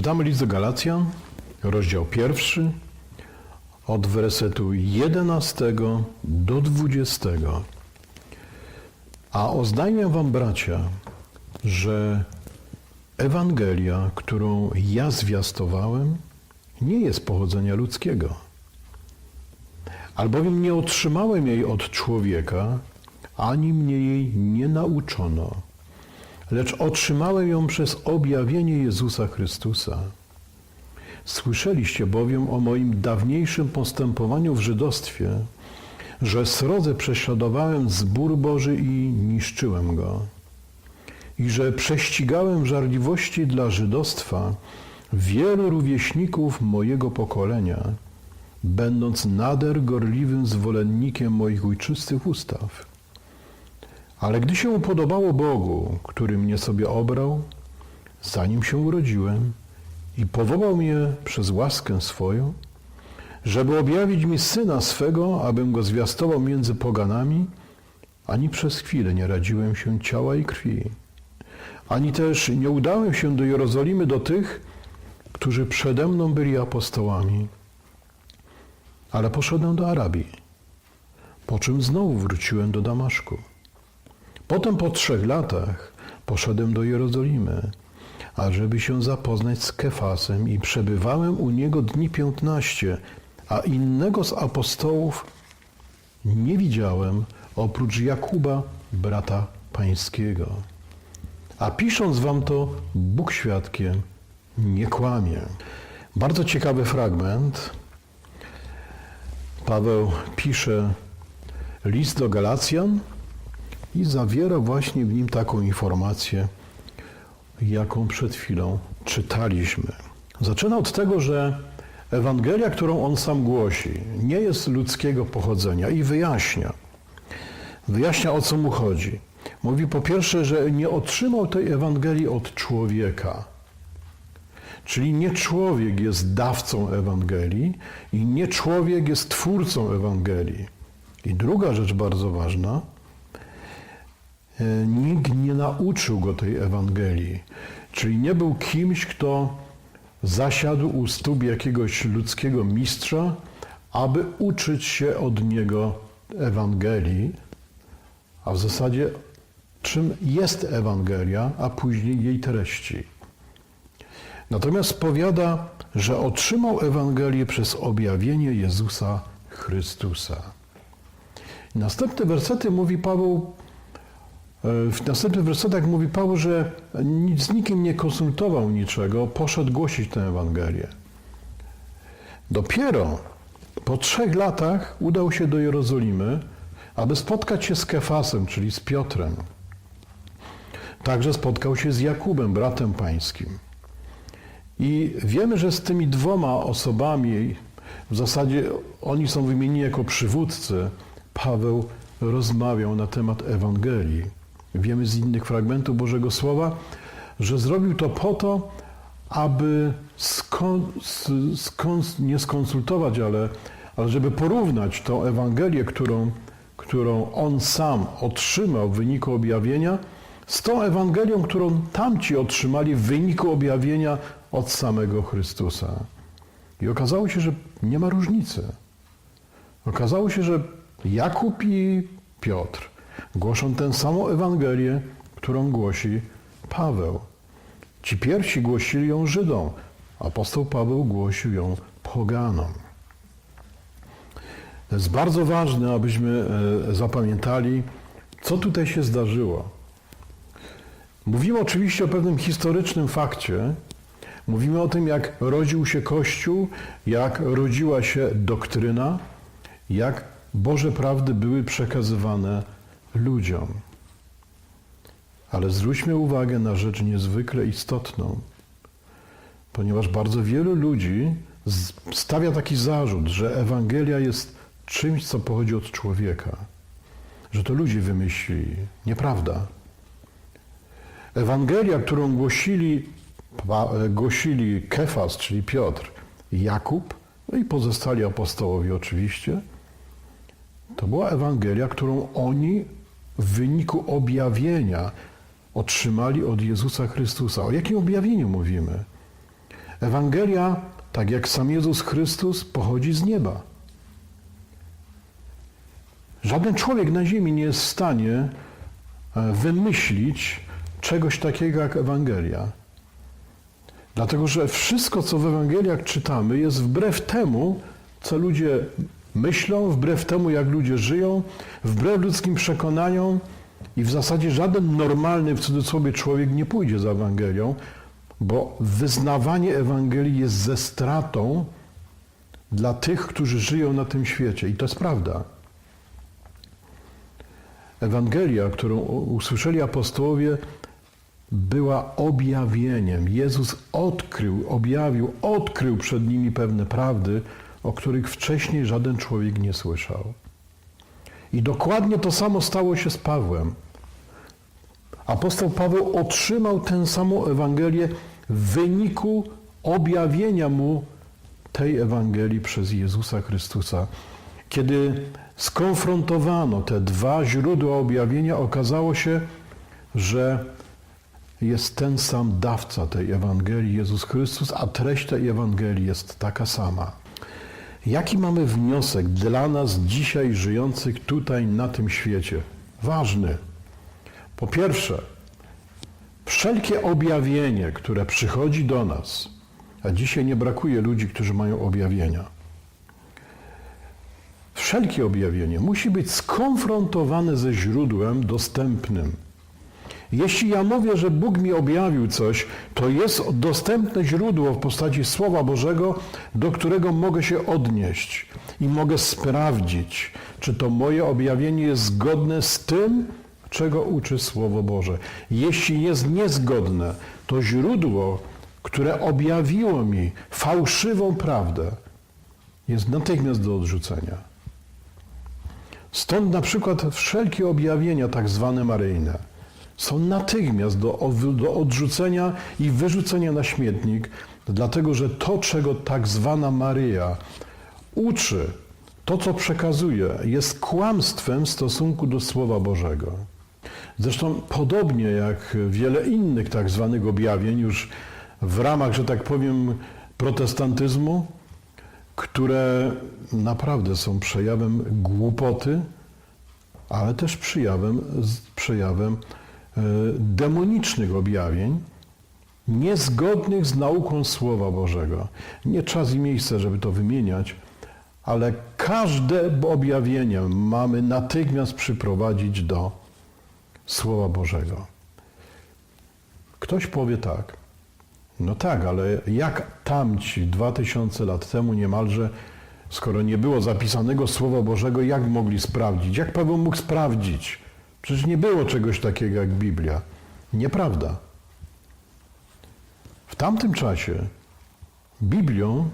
Czytamy list do Galacjan, rozdział pierwszy, od wersetu 11 do 20. A oznajmiam wam, bracia, że Ewangelia, którą ja zwiastowałem, nie jest pochodzenia ludzkiego. Albowiem nie otrzymałem jej od człowieka, ani mnie jej nie nauczono, lecz otrzymałem ją przez objawienie Jezusa Chrystusa. Słyszeliście bowiem o moim dawniejszym postępowaniu w żydostwie, że srodze prześladowałem zbór Boży i niszczyłem go. I że prześcigałem żarliwości dla żydostwa wielu rówieśników mojego pokolenia, będąc nader gorliwym zwolennikiem moich ojczystych ustaw. Ale gdy się upodobało Bogu, który mnie sobie obrał, zanim się urodziłem i powołał mnie przez łaskę swoją, żeby objawić mi Syna swego, abym go zwiastował między poganami, ani przez chwilę nie radziłem się ciała i krwi, ani też nie udałem się do Jerozolimy do tych, którzy przede mną byli apostołami, ale poszedłem do Arabii, po czym znowu wróciłem do Damaszku. Potem po trzech latach poszedłem do Jerozolimy, ażeby się zapoznać z Kefasem i przebywałem u niego dni piętnaście, a innego z apostołów nie widziałem oprócz Jakuba, brata pańskiego. A pisząc wam to, Bóg świadkiem nie kłamie. Bardzo ciekawy fragment. Paweł pisze list do Galacjan i zawiera właśnie w nim taką informację, jaką przed chwilą czytaliśmy. Zaczyna od tego, że Ewangelia, którą on sam głosi, nie jest ludzkiego pochodzenia i wyjaśnia. Wyjaśnia o co mu chodzi. Mówi po pierwsze, że nie otrzymał tej Ewangelii od człowieka. Czyli nie człowiek jest dawcą Ewangelii i nie człowiek jest twórcą Ewangelii. I druga rzecz bardzo ważna, nikt nie nauczył go tej Ewangelii. Czyli nie był kimś, kto zasiadł u stóp jakiegoś ludzkiego mistrza, aby uczyć się od niego Ewangelii, a w zasadzie czym jest Ewangelia, a później jej treści. Natomiast powiada, że otrzymał Ewangelię przez objawienie Jezusa Chrystusa. Następne wersety mówi Paweł, e, w następnych wersetach mówi Paweł, że z nikim nie konsultował niczego, poszedł głosić tę Ewangelię. Dopiero po trzech latach udał się do Jerozolimy, aby spotkać się z Kefasem, czyli z Piotrem. Także spotkał się z Jakubem, bratem pańskim. I wiemy, że z tymi dwoma osobami, w zasadzie oni są wymienieni jako przywódcy, Paweł rozmawiał na temat Ewangelii. Wiemy z innych fragmentów Bożego Słowa, że zrobił to po to, aby skon, skon, nie skonsultować, ale, ale żeby porównać tą Ewangelię, którą, którą on sam otrzymał w wyniku objawienia, z tą Ewangelią, którą tamci otrzymali w wyniku objawienia od samego Chrystusa. I okazało się, że nie ma różnicy. Okazało się, że Jakub i Piotr głoszą tę samą Ewangelię, którą głosi Paweł. Ci pierwsi głosili ją Żydom, apostoł Paweł głosił ją poganom. To jest bardzo ważne, abyśmy e, zapamiętali, co tutaj się zdarzyło. Mówimy oczywiście o pewnym historycznym fakcie. Mówimy o tym, jak rodził się Kościół, jak rodziła się doktryna, jak Boże prawdy były przekazywane ludziom. Ale zwróćmy uwagę na rzecz niezwykle istotną, ponieważ bardzo wielu ludzi stawia taki zarzut, że Ewangelia jest czymś, co pochodzi od człowieka, że to ludzie wymyślili. Nieprawda. Ewangelia, którą głosili, głosili Kefas, czyli Piotr, Jakub, no i pozostali apostołowie oczywiście, to była Ewangelia, którą oni w wyniku objawienia otrzymali od Jezusa Chrystusa. O jakim objawieniu mówimy? Ewangelia, tak jak sam Jezus Chrystus, pochodzi z nieba. Żaden człowiek na ziemi nie jest w stanie e, wymyślić czegoś takiego jak Ewangelia. Dlatego, że wszystko, co w Ewangeliach czytamy, jest wbrew temu, co ludzie myślą, wbrew temu, jak ludzie żyją, wbrew ludzkim przekonaniom i w zasadzie żaden normalny, w cudzysłowie, człowiek nie pójdzie za Ewangelią, bo wyznawanie Ewangelii jest ze stratą dla tych, którzy żyją na tym świecie. I to jest prawda. Ewangelia, którą usłyszeli apostołowie, była objawieniem. Jezus odkrył, objawił, odkrył przed nimi pewne prawdy, o których wcześniej żaden człowiek nie słyszał. I dokładnie to samo stało się z Pawłem. Apostoł Paweł otrzymał tę samą Ewangelię w wyniku objawienia mu tej Ewangelii przez Jezusa Chrystusa. Kiedy skonfrontowano te dwa źródła objawienia, okazało się, że jest ten sam dawca tej Ewangelii, Jezus Chrystus, a treść tej Ewangelii jest taka sama. Jaki mamy wniosek dla nas dzisiaj żyjących tutaj na tym świecie? Ważny. Po pierwsze, wszelkie objawienie, które przychodzi do nas, a dzisiaj nie brakuje ludzi, którzy mają objawienia. Wszelkie objawienie musi być skonfrontowane ze źródłem dostępnym. Jeśli ja mówię, że Bóg mi objawił coś, to jest dostępne źródło w postaci Słowa Bożego, do którego mogę się odnieść i mogę sprawdzić, czy to moje objawienie jest zgodne z tym, czego uczy Słowo Boże. Jeśli jest niezgodne, to źródło, które objawiło mi fałszywą prawdę, jest natychmiast do odrzucenia. Stąd na przykład wszelkie objawienia tak zwane maryjne są natychmiast do, do odrzucenia i wyrzucenia na śmietnik, dlatego że to, czego tak zwana Maryja uczy, to, co przekazuje, jest kłamstwem w stosunku do Słowa Bożego. Zresztą podobnie jak wiele innych tak zwanych objawień już w ramach, że tak powiem, protestantyzmu, które naprawdę są przejawem głupoty, ale też przejawem, przejawem demonicznych objawień, niezgodnych z nauką Słowa Bożego. Nie czas i miejsce, żeby to wymieniać, ale każde objawienie mamy natychmiast przyprowadzić do Słowa Bożego. Ktoś powie tak, no tak, ale jak tamci 2000 lat temu niemalże, skoro nie było zapisanego Słowa Bożego, jak mogli sprawdzić? Jak Paweł mógł sprawdzić? Przecież nie było czegoś takiego jak Biblia. Nieprawda. W tamtym czasie Biblią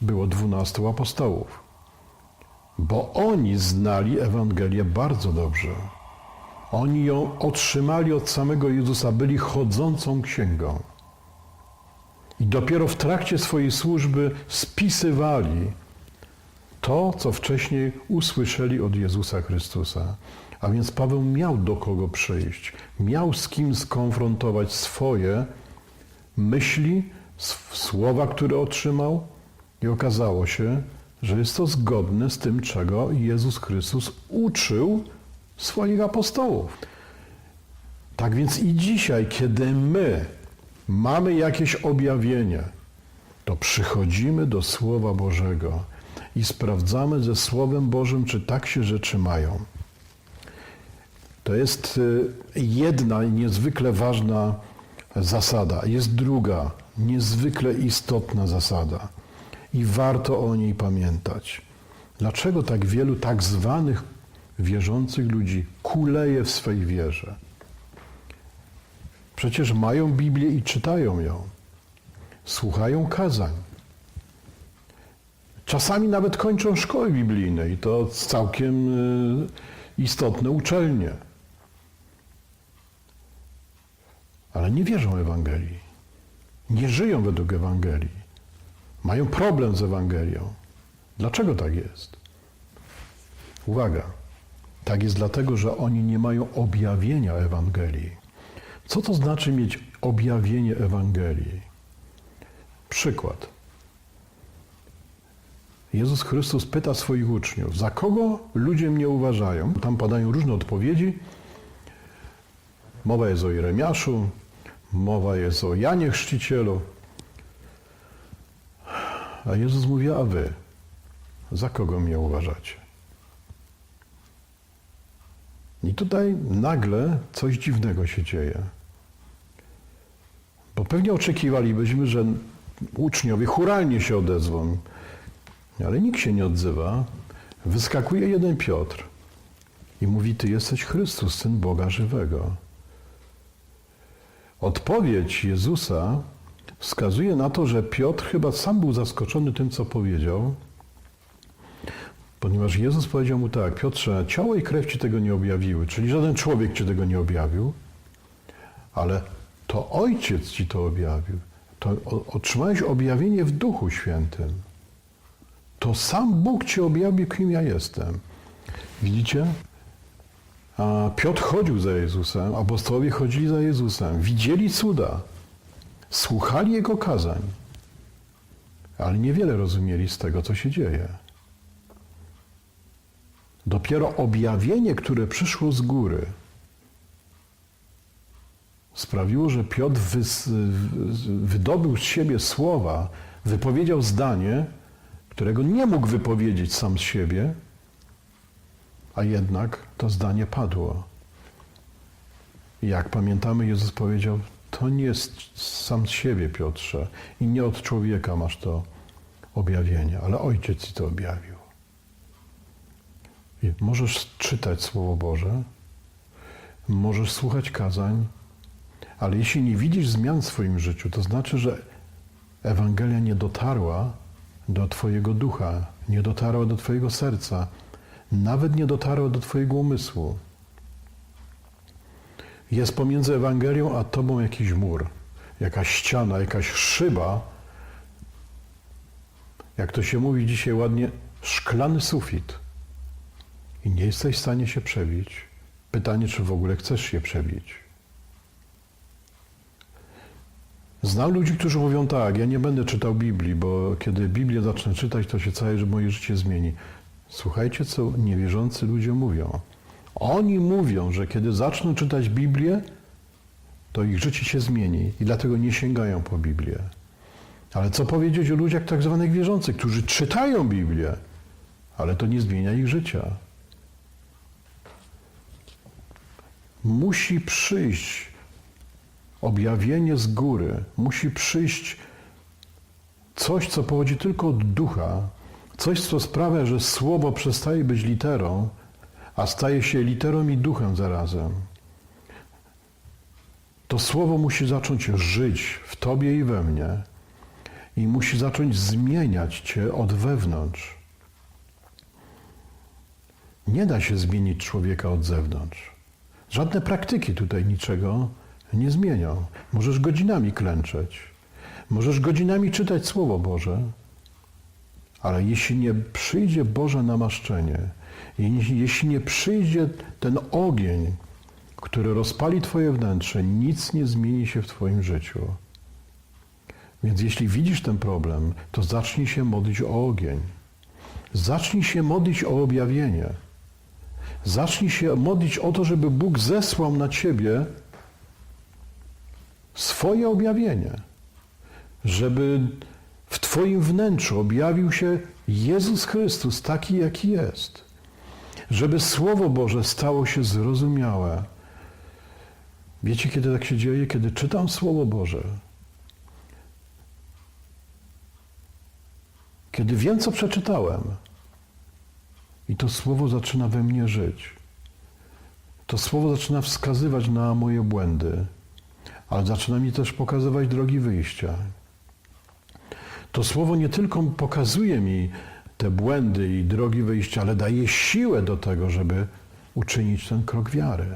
było dwunastu apostołów, bo oni znali Ewangelię bardzo dobrze. Oni ją otrzymali od samego Jezusa, byli chodzącą księgą. I dopiero w trakcie swojej służby spisywali to, co wcześniej usłyszeli od Jezusa Chrystusa. A więc Paweł miał do kogo przyjść, miał z kim skonfrontować swoje myśli, słowa, które otrzymał, i okazało się, że jest to zgodne z tym, czego Jezus Chrystus uczył swoich apostołów. Tak więc i dzisiaj, kiedy my mamy jakieś objawienie, to przychodzimy do Słowa Bożego i sprawdzamy ze Słowem Bożym, czy tak się rzeczy mają. To jest y, jedna niezwykle ważna zasada. Jest druga, niezwykle istotna zasada. I warto o niej pamiętać. Dlaczego tak wielu tak zwanych wierzących ludzi kuleje w swej wierze? Przecież mają Biblię i czytają ją. Słuchają kazań. Czasami nawet kończą szkoły biblijne i to całkiem y, istotne uczelnie. Ale nie wierzą Ewangelii. Nie żyją według Ewangelii. Mają problem z Ewangelią. Dlaczego tak jest? Uwaga. Tak jest dlatego, że oni nie mają objawienia Ewangelii. Co to znaczy mieć objawienie Ewangelii? Przykład. Jezus Chrystus pyta swoich uczniów, za kogo ludzie mnie uważają? Tam padają różne odpowiedzi. Mowa jest o Jeremiaszu, mowa jest o Janie Chrzcicielu. A Jezus mówi, a wy, za kogo mnie uważacie? I tutaj nagle coś dziwnego się dzieje. Bo pewnie oczekiwalibyśmy, że uczniowie churalnie się odezwą, ale nikt się nie odzywa. Wyskakuje jeden Piotr i mówi: Ty jesteś Chrystus, syn Boga żywego. Odpowiedź Jezusa wskazuje na to, że Piotr chyba sam był zaskoczony tym, co powiedział, ponieważ Jezus powiedział mu tak: Piotrze, ciało i krew ci tego nie objawiły, czyli żaden człowiek ci tego nie objawił, ale to Ojciec ci to objawił. To otrzymałeś objawienie w Duchu Świętym. To sam Bóg ci objawił, kim ja jestem. Widzicie? Piotr chodził za Jezusem, apostołowie chodzili za Jezusem, widzieli cuda, słuchali Jego kazań, ale niewiele rozumieli z tego, co się dzieje. Dopiero objawienie, które przyszło z góry, sprawiło, że Piotr wydobył z siebie słowa, wypowiedział zdanie, którego nie mógł wypowiedzieć sam z siebie, a jednak to zdanie padło. Jak pamiętamy, Jezus powiedział, to nie jest sam z siebie, Piotrze, i nie od człowieka masz to objawienie, ale Ojciec ci to objawił. I możesz czytać Słowo Boże, możesz słuchać kazań, ale jeśli nie widzisz zmian w swoim życiu, to znaczy, że Ewangelia nie dotarła do Twojego ducha, nie dotarła do Twojego serca, nawet nie dotarła do Twojego umysłu. Jest pomiędzy Ewangelią a Tobą jakiś mur, jakaś ściana, jakaś szyba, jak to się mówi dzisiaj ładnie, szklany sufit. I nie jesteś w stanie się przebić. Pytanie, czy w ogóle chcesz się przebić. Znam ludzi, którzy mówią tak, ja nie będę czytał Biblii, bo kiedy Biblię zacznę czytać, to się całe moje życie zmieni. Słuchajcie, co niewierzący ludzie mówią. Oni mówią, że kiedy zaczną czytać Biblię, to ich życie się zmieni i dlatego nie sięgają po Biblię. Ale co powiedzieć o ludziach tak zwanych wierzących, którzy czytają Biblię, ale to nie zmienia ich życia. Musi przyjść objawienie z góry, musi przyjść coś, co pochodzi tylko od ducha, coś, co sprawia, że słowo przestaje być literą, a staje się literą i duchem zarazem. To słowo musi zacząć żyć w tobie i we mnie i musi zacząć zmieniać cię od wewnątrz. Nie da się zmienić człowieka od zewnątrz. Żadne praktyki tutaj niczego nie zmienią. Możesz godzinami klęczeć, możesz godzinami czytać Słowo Boże, ale jeśli nie przyjdzie Boże namaszczenie, jeśli nie przyjdzie ten ogień, który rozpali Twoje wnętrze, nic nie zmieni się w Twoim życiu. Więc jeśli widzisz ten problem, to zacznij się modlić o ogień. Zacznij się modlić o objawienie. Zacznij się modlić o to, żeby Bóg zesłał na Ciebie swoje objawienie. Żeby w Twoim wnętrzu objawił się Jezus Chrystus taki, jaki jest. Żeby Słowo Boże stało się zrozumiałe. Wiecie, kiedy tak się dzieje? Kiedy czytam Słowo Boże. Kiedy wiem, co przeczytałem. I to Słowo zaczyna we mnie żyć. To Słowo zaczyna wskazywać na moje błędy, ale zaczyna mi też pokazywać drogi wyjścia. To Słowo nie tylko pokazuje mi te błędy i drogi wyjścia, ale daje siłę do tego, żeby uczynić ten krok wiary.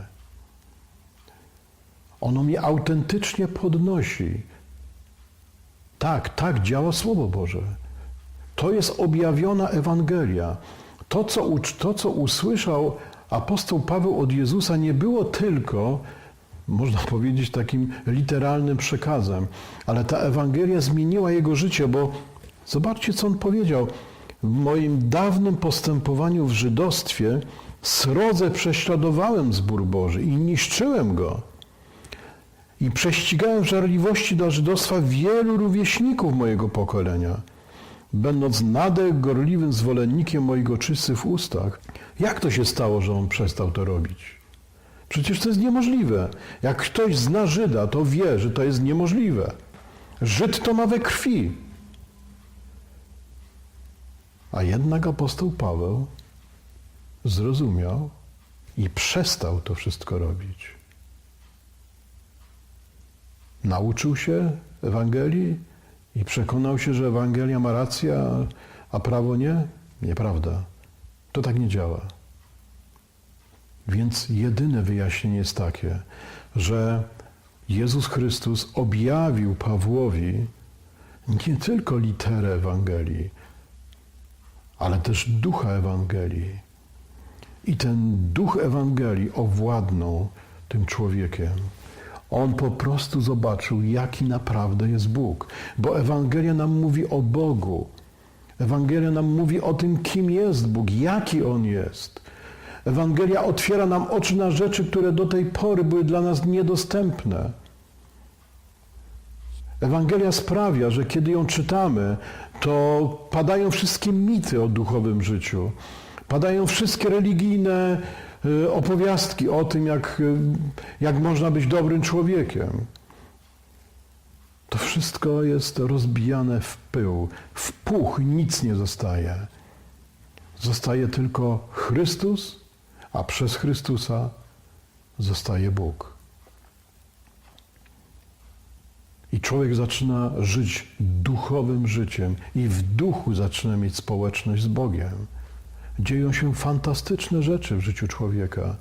Ono mnie autentycznie podnosi. Tak, tak działa Słowo Boże. To jest objawiona Ewangelia. To co, to, co usłyszał apostoł Paweł od Jezusa, nie było tylko można powiedzieć, takim literalnym przekazem. Ale ta Ewangelia zmieniła jego życie, bo zobaczcie, co on powiedział. W moim dawnym postępowaniu w żydostwie srodze prześladowałem zbór Boży i niszczyłem go. I prześcigałem żarliwości dla żydostwa wielu rówieśników mojego pokolenia, będąc nader gorliwym zwolennikiem moich oczysty w ustach. Jak to się stało, że on przestał to robić? Przecież to jest niemożliwe. Jak ktoś zna Żyda, to wie, że to jest niemożliwe. Żyd to ma we krwi. A jednak apostoł Paweł zrozumiał i przestał to wszystko robić. Nauczył się Ewangelii i przekonał się, że Ewangelia ma rację, a- prawo nie? Nieprawda. To tak nie działa. Więc jedyne wyjaśnienie jest takie, że Jezus Chrystus objawił Pawłowi nie tylko literę Ewangelii, ale też ducha Ewangelii. I ten duch Ewangelii owładnął tym człowiekiem. On po prostu zobaczył, jaki naprawdę jest Bóg. Bo Ewangelia nam mówi o Bogu. Ewangelia nam mówi o tym, kim jest Bóg, jaki On jest. Ewangelia otwiera nam oczy na rzeczy, które do tej pory były dla nas niedostępne. Ewangelia sprawia, że kiedy ją czytamy, to padają wszystkie mity o duchowym życiu. Padają wszystkie religijne y, opowiastki o tym, jak, y, jak można być dobrym człowiekiem. To wszystko jest rozbijane w pył, w puch, nic nie zostaje. Zostaje tylko Chrystus, a przez Chrystusa zostaje Bóg. I człowiek zaczyna żyć duchowym życiem i w duchu zaczyna mieć społeczność z Bogiem. Dzieją się fantastyczne rzeczy w życiu człowieka.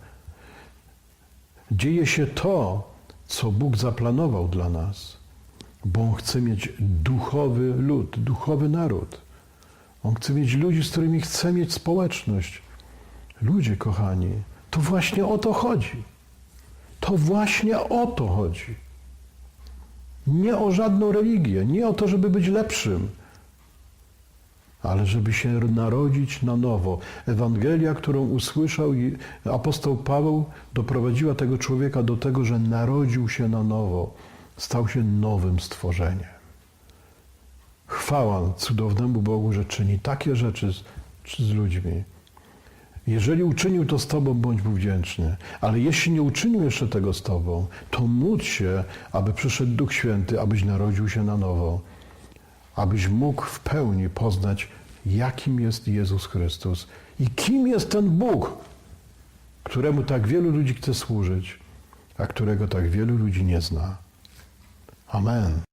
Dzieje się to, co Bóg zaplanował dla nas, bo On chce mieć duchowy lud, duchowy naród. On chce mieć ludzi, z którymi chce mieć społeczność. Ludzie, kochani, to właśnie o to chodzi. To właśnie o to chodzi. Nie o żadną religię, nie o to, żeby być lepszym, ale żeby się narodzić na nowo. Ewangelia, którą usłyszał i apostoł Paweł, doprowadziła tego człowieka do tego, że narodził się na nowo, stał się nowym stworzeniem. Chwała cudownemu Bogu, że czyni takie rzeczy z, z ludźmi. Jeżeli uczynił to z Tobą, bądź mu wdzięczny. Ale jeśli nie uczynił jeszcze tego z Tobą, to módl się, aby przyszedł Duch Święty, abyś narodził się na nowo. Abyś mógł w pełni poznać, jakim jest Jezus Chrystus i kim jest ten Bóg, któremu tak wielu ludzi chce służyć, a którego tak wielu ludzi nie zna. Amen.